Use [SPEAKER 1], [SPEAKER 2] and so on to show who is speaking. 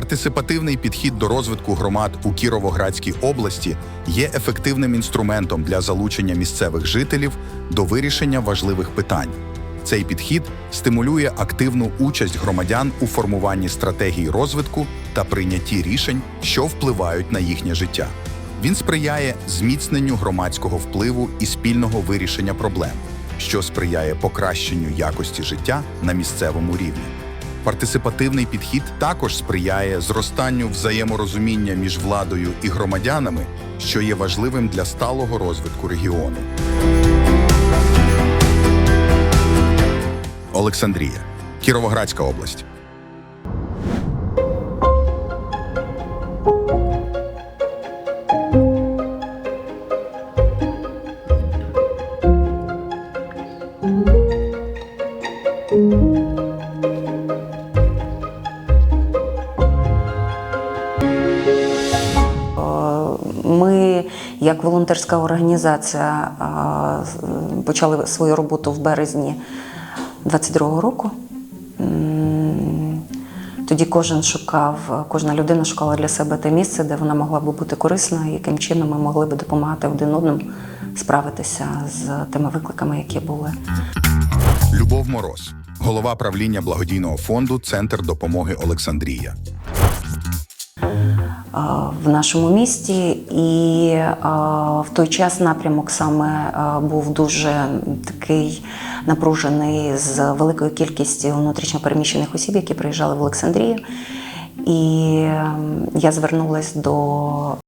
[SPEAKER 1] Партисипативний підхід до розвитку громад у Кіровоградській області є ефективним інструментом для залучення місцевих жителів до вирішення важливих питань. Цей підхід стимулює активну участь громадян у формуванні стратегій розвитку та прийнятті рішень, що впливають на їхнє життя. Він сприяє зміцненню громадського впливу і спільного вирішення проблем, що сприяє покращенню якості життя на місцевому рівні. Партисипативний підхід також сприяє зростанню взаєморозуміння між владою і громадянами, що є важливим для сталого розвитку регіону. Олександрія, Кіровоградська область.
[SPEAKER 2] Ми, як волонтерська організація, почали свою роботу в березні 22-го року. Тоді кожен шукав, кожна людина шукала для себе те місце, де вона могла б бути корисна, яким чином ми могли б допомагати один одному справитися з тими викликами, які були.
[SPEAKER 1] Любов Мороз, голова правління благодійного фонду Центр допомоги Олександрія.
[SPEAKER 2] А, в нашому місті, і в той час напрямок саме був дуже такий напружений з великою кількістю внутрішньопереміщених осіб, які приїжджали в Олександрію. І ем, я звернулася до